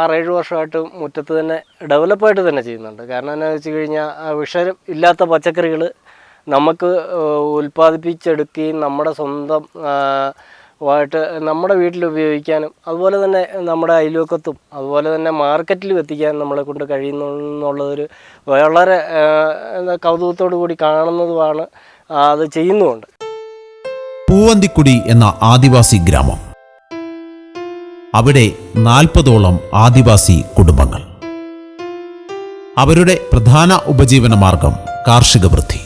ആറേഴ് വർഷമായിട്ട് മുറ്റത്ത് തന്നെ ഡെവലപ്പായിട്ട് തന്നെ ചെയ്യുന്നുണ്ട്. കാരണം എന്താ വെച്ച് കഴിഞ്ഞാൽ വിഷം ഇല്ലാത്ത പച്ചക്കറികൾ നമുക്ക് ഉൽപ്പാദിപ്പിച്ചെടുക്കുകയും നമ്മുടെ സ്വന്തം ആയിട്ട് നമ്മുടെ വീട്ടിൽ ഉപയോഗിക്കാനും അതുപോലെ തന്നെ നമ്മുടെ അയൽവക്കത്തും അതുപോലെ തന്നെ മാർക്കറ്റിലും എത്തിക്കാൻ നമ്മളെ കൊണ്ട് കഴിയുന്നു എന്നുള്ളതൊരു വളരെ കൗതുകത്തോടു കൂടി കാണുന്നതുമാണ് അത് ചെയ്യുന്നുമുണ്ട്. പൂവന്തിക്കുടി എന്ന ആദിവാസി ഗ്രാമം. അവിടെ നാൽപ്പതോളം ആദിവാസി കുടുംബങ്ങൾ. അവരുടെ പ്രധാന ഉപജീവന മാർഗം കാർഷിക വൃത്തി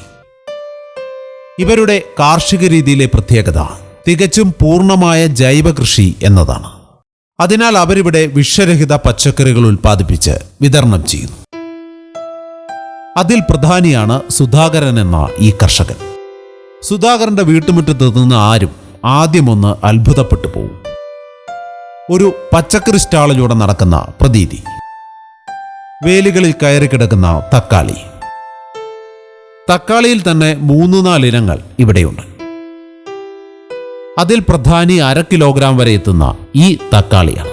ഇവരുടെ കാർഷിക രീതിയിലെ പ്രത്യേകത തികച്ചും പൂർണമായ ജൈവ കൃഷി എന്നതാണ്. അതിനാൽ അവരിവിടെ വിഷരഹിത പച്ചക്കറികൾ ഉൽപ്പാദിപ്പിച്ച് വിതരണം ചെയ്യുന്നു. അതിൽ പ്രധാനിയാണ് സുധാകരൻ എന്ന ഈ കർഷകൻ. സുധാകരന്റെ വീട്ടുമുറ്റത്ത് നിന്ന് ആരും ആദ്യമൊന്ന് അത്ഭുതപ്പെട്ടു പോകും ഒരു പച്ചക്കറി സ്റ്റാളിലൂടെ നടക്കുന്ന പ്രതീതി. വേലികളിൽ കയറി കിടക്കുന്ന തക്കാളി. തക്കാളിയിൽ തന്നെ മൂന്ന് നാലിനങ്ങൾ ഇവിടെയുണ്ട്. അതിൽ പ്രധാനി അര കിലോഗ്രാം വരെ എത്തുന്ന ഈ തക്കാളിയാണ്.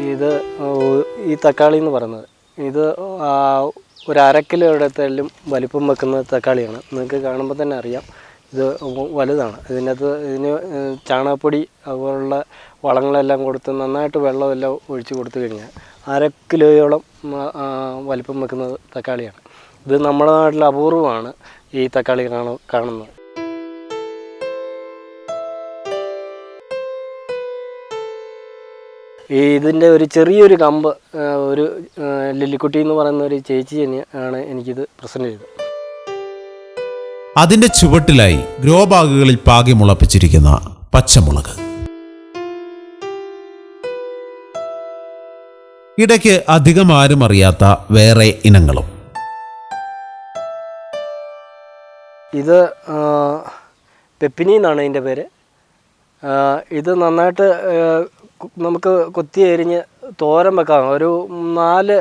ഇത് ഈ തക്കാളി എന്ന് പറയുന്നത്. ഇത് ഒരു അര കിലോ ഇടത്തെല്ലാം വലിപ്പം വെക്കുന്ന തക്കാളിയാണ്. നിങ്ങൾക്ക് കാണുമ്പോൾ തന്നെ അറിയാം. ഇത് വലുതാണ്. ഇതിനകത്ത് ഇതിന് ചാണകപ്പൊടി അതുപോലുള്ള വളങ്ങളെല്ലാം കൊടുത്ത് നന്നായിട്ട് വെള്ളമെല്ലാം ഒഴിച്ച് കൊടുത്തു കഴിഞ്ഞാൽ അര കിലോയോളം വലിപ്പം വെക്കുന്നത് തക്കാളിയാണ്. ഇത് നമ്മുടെ നാട്ടിൽ അപൂർവമാണ് ഈ തക്കാളി കാണ കാണുന്നത്. ഈ ഇതിന്റെ ഒരു ചെറിയൊരു കമ്പ് ഒരു ലില്ലിക്കുട്ടി എന്ന് പറയുന്ന ഒരു ചേച്ചി തന്നെയാണ് എനിക്കിത് പ്രസന്റ് ചെയ്തത്. അതിന്റെ ചുവട്ടിലായി ഗ്രോ ബാഗുകളിൽ പാകി മുളപ്പിച്ചിരിക്കുന്ന പച്ചമുളക്. ഇടയ്ക്ക് അധികം ആരും അറിയാത്ത വേറെ ഇനങ്ങളും. ഇത് പെപ്പിനി എന്നാണ് ഇതിന്റെ പേര്. ഇത് നന്നായിട്ട് നമുക്ക് കൊത്തി എരിഞ്ഞ് തോരൻ വെക്കാം. ഒരു നാല്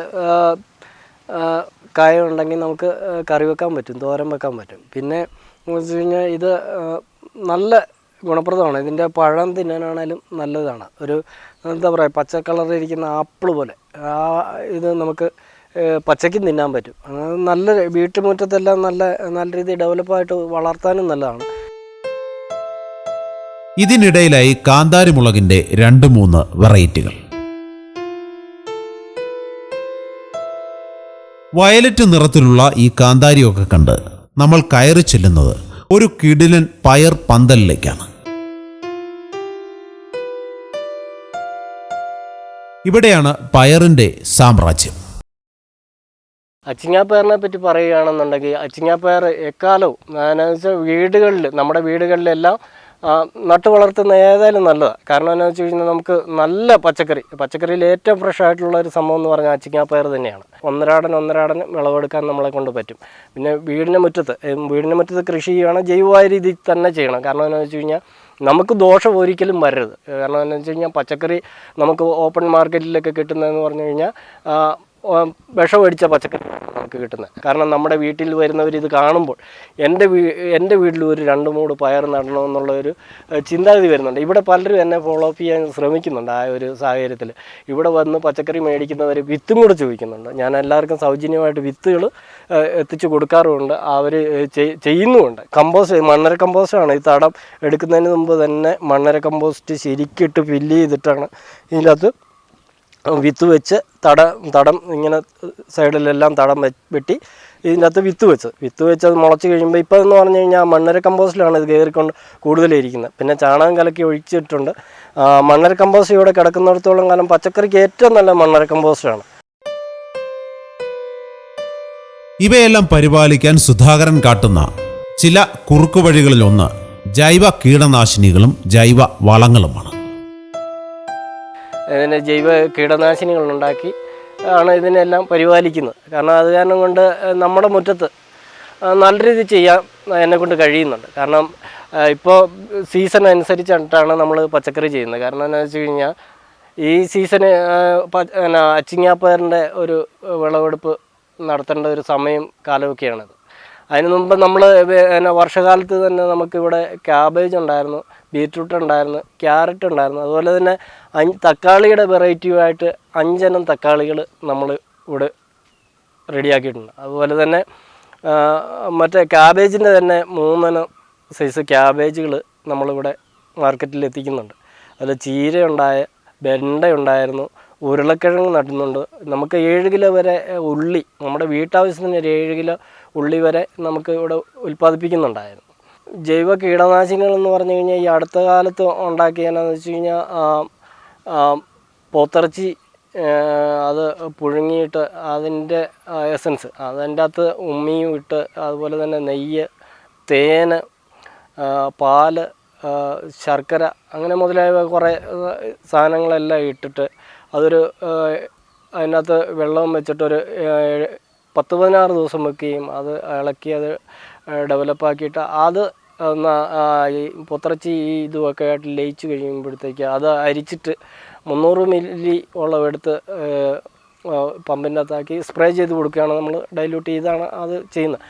കായ ഉണ്ടെങ്കിൽ നമുക്ക് കറി വെക്കാൻ പറ്റും തോരൻ വെക്കാൻ പറ്റും. പിന്നെ എന്ന് വെച്ച് കഴിഞ്ഞാൽ ഇത് നല്ല ഗുണപ്രദമാണ്. ഇതിന്റെ പഴം തിന്നാനാണേലും നല്ലതാണ്. ഒരു എന്താ പറയുക പച്ച കളറിലിരിക്കുന്ന ആപ്പിൾ പോലെ. ആ ഇത് നമുക്ക് പച്ചയ്ക്ക് തിന്നാൻ പറ്റും. നല്ല വീട്ടുമുറ്റത്തെല്ലാം നല്ല നല്ല രീതിയിൽ ഡെവലപ്പായിട്ട് വളർത്താനും നല്ലതാണ്. ഇതിനിടയിലായി കാന്താരി മുളകിന്റെ രണ്ട് മൂന്ന് വെറൈറ്റികൾ വയലറ്റ് നിറത്തിലുള്ള ഈ കാന്താരിയൊക്കെ കണ്ട് നമ്മൾ കയറി ചെല്ലുന്നത് ഒരു കിടിലൻ പയർ പന്തലിലേക്കാണ്. ഇവിടെയാണ് പയറിന്റെ സാമ്രാജ്യം. അച്ചിങ്ങാപ്പയറിനെ പറ്റി പറയുകയാണെന്നുണ്ടെങ്കിൽ അച്ചിങ്ങാപ്പയർ എക്കാലവും വീടുകളിൽ നമ്മുടെ വീടുകളിലെല്ലാം നട്ടു വളർത്തുന്ന ഏതായാലും നല്ലതാണ് കാരണം എന്താണെന്ന് വെച്ച് കഴിഞ്ഞാൽ നമുക്ക് നല്ല പച്ചക്കറി. പച്ചക്കറിയിൽ ഏറ്റവും ഫ്രഷ് ആയിട്ടുള്ള ഒരു സംഭവം എന്ന് പറഞ്ഞാൽ അച്ചിങ്ങാപ്പയർ തന്നെയാണ്. ഒന്നരാടൻ ഒന്നരാടൻ വിളവെടുക്കാൻ നമ്മളെ കൊണ്ട് പറ്റും. പിന്നെ വീടിന്റെ മുറ്റത്ത് വീടിന്റെ മുറ്റത്ത് കൃഷി ചെയ്യണം ജൈവമായ രീതിയിൽ തന്നെ ചെയ്യണം. കാരണം എന്താണെന്ന് വെച്ച് കഴിഞ്ഞാൽ നമുക്ക് ദോഷം ഒരിക്കലും വരരുത്. കാരണം എന്താണെന്ന് വെച്ച് കഴിഞ്ഞാൽ പച്ചക്കറി നമുക്ക് ഓപ്പൺ മാർക്കറ്റിലൊക്കെ കിട്ടുന്നതെന്ന് പറഞ്ഞു കഴിഞ്ഞാൽ വിഷം അടിച്ച പച്ചക്കറി നമുക്ക് കിട്ടുന്നത്. കാരണം നമ്മുടെ വീട്ടിൽ വരുന്നവർ ഇത് കാണുമ്പോൾ എന്റെ വീ എന്റെ വീട്ടിൽ ഒരു രണ്ട് മൂട് പയർ നടണമെന്നുള്ള ഒരു ചിന്താഗതി വരുന്നുണ്ട്. ഇവിടെ പലരും എന്നെ ഫോളോ അപ്പ് ചെയ്യാൻ ശ്രമിക്കുന്നുണ്ട് ആ ഒരു സാഹചര്യത്തിൽ ഇവിടെ വന്ന് പച്ചക്കറി മേടിക്കുന്നവർ വിത്തും കൂടെ ചോദിക്കുന്നുണ്ട്. ഞാൻ എല്ലാവർക്കും സൗജന്യമായിട്ട് വിത്തുകൾ എത്തിച്ചു കൊടുക്കാറുമുണ്ട്. അവർ ചെയ്യുന്നുമുണ്ട്. കമ്പോസ്റ്റ് മണ്ണര കമ്പോസ്റ്റാണ് ഈ തടം എടുക്കുന്നതിന് മുമ്പ് തന്നെ മണ്ണര കമ്പോസ്റ്റ് ശരിക്കിട്ട് ഫില്ല് ചെയ്തിട്ടാണ് ഇതിനകത്ത് വിത്ത് വെച്ച് തട തടം ഇങ്ങനെ സൈഡിലെല്ലാം തടം വെട്ടി ഇതിന്റെ അകത്ത് വിത്ത് വെച്ച്. വിത്ത് വെച്ച് അത് മുളച്ച് കഴിയുമ്പോൾ ഇപ്പോൾ എന്ന് പറഞ്ഞു കഴിഞ്ഞാൽ മണ്ണര കമ്പോസ്റ്റിലാണ് ഇത് കയറിക്കൊണ്ട് കൂടുതലിരിക്കുന്നത്. പിന്നെ ചാണകം കലക്കി ഒഴിച്ചിട്ടുണ്ട്. മണ്ണര കമ്പോസ്റ്റ് ഇവിടെ കിടക്കുന്നിടത്തോളം കാലം പച്ചക്കറിക്ക് ഏറ്റവും നല്ല മണ്ണര കമ്പോസ്റ്റാണ്. ഇവയെല്ലാം പരിപാലിക്കാൻ സുധാകരൻ കാട്ടുന്ന ചില കുറുക്കുവഴികളിലൊന്ന് ജൈവ കീടനാശിനികളും ജൈവ വളങ്ങളുമാണ്. ഇതിന് ജൈവ കീടനാശിനികൾ ഉണ്ടാക്കി ആണ് ഇതിനെല്ലാം പരിപാലിക്കുന്നത്. കാരണം അത് കാരണം കൊണ്ട് നമ്മുടെ മുറ്റത്ത് നല്ല രീതിയിൽ ചെയ്യാൻ എന്നെ കൊണ്ട് കഴിയുന്നുണ്ട്. കാരണം ഇപ്പോൾ സീസൺ അനുസരിച്ചിട്ടാണ് നമ്മൾ പച്ചക്കറി ചെയ്യുന്നത്. കാരണം എന്താണെന്ന് വെച്ച് കഴിഞ്ഞാൽ ഈ സീസണ് അച്ചിങ്ങാപ്പയറിന്റെ ഒരു വിളവെടുപ്പ് നടത്തേണ്ട ഒരു സമയം കാലമൊക്കെയാണത്. അതിന് മുമ്പ് നമ്മൾ പിന്നെ വർഷകാലത്ത് തന്നെ നമുക്കിവിടെ ക്യാബേജ് ഉണ്ടായിരുന്നു ബീറ്റ്റൂട്ട് ഉണ്ടായിരുന്നു ക്യാരറ്റ് ഉണ്ടായിരുന്നു. അതുപോലെ തന്നെ അഞ്ച് തക്കാളിയുടെ വെറൈറ്റിയുമായിട്ട് അഞ്ചെണ്ണം തക്കാളികൾ നമ്മൾ ഇവിടെ റെഡിയാക്കിയിട്ടുണ്ട്. അതുപോലെ തന്നെ മറ്റേ ക്യാബേജിന്റെ തന്നെ മൂന്നെണ്ണം സൈസ് ക്യാബേജുകൾ നമ്മളിവിടെ മാർക്കറ്റിൽ എത്തിക്കുന്നുണ്ട്. അതിൽ ചീരയുണ്ടായ വെണ്ട ഉണ്ടായിരുന്നു ഉരുളക്കിഴങ്ങ് നടുന്നുണ്ട്. നമുക്ക് ഏഴ് കിലോ വരെ ഉള്ളി നമ്മുടെ വീട്ടാവശ്യത്തിന് ഒരു ഏഴ് കിലോ ഉള്ളി വരെ നമുക്ക് ഇവിടെ ഉൽപ്പാദിപ്പിക്കുന്നുണ്ടായിരുന്നു. ജൈവ കീടനാശിനികൾ എന്ന് പറഞ്ഞു കഴിഞ്ഞാൽ ഈ അടുത്ത കാലത്ത് ഉണ്ടാക്കിയതെന്നു വെച്ച് കഴിഞ്ഞാൽ പോത്തിറച്ചി അത് പുഴുങ്ങിയിട്ട് അതിന്റെ എസൻസ് അതിന്റെ അകത്ത് ഉമ്മിയും ഇട്ട് അതുപോലെ തന്നെ നെയ്യ് തേന് പാൽ ശർക്കര അങ്ങനെ മുതലായ കുറേ സാധനങ്ങളെല്ലാം ഇട്ടിട്ട് അതൊരു അതിനകത്ത് വെള്ളം വെച്ചിട്ടൊരു പത്ത് പതിനാറ് ദിവസം വെക്കുകയും അത് ഇളക്കി അത് ഡെവലപ്പാക്കിയിട്ട് അത് ഈ പുത്രച്ചി ഈ ഇതുമൊക്കെ ആയിട്ട് ലയിച്ച് കഴിയുമ്പോഴത്തേക്ക് അത് അരിച്ചിട്ട് മുന്നൂറ് മില്ലി ഉള്ള എടുത്ത് പമ്പിന്റെ അകത്താക്കി സ്പ്രേ ചെയ്ത് കൊടുക്കുകയാണ് നമ്മൾ ഡൈല്യൂട്ട് ചെയ്താണ് അത് ചെയ്യുന്നത്.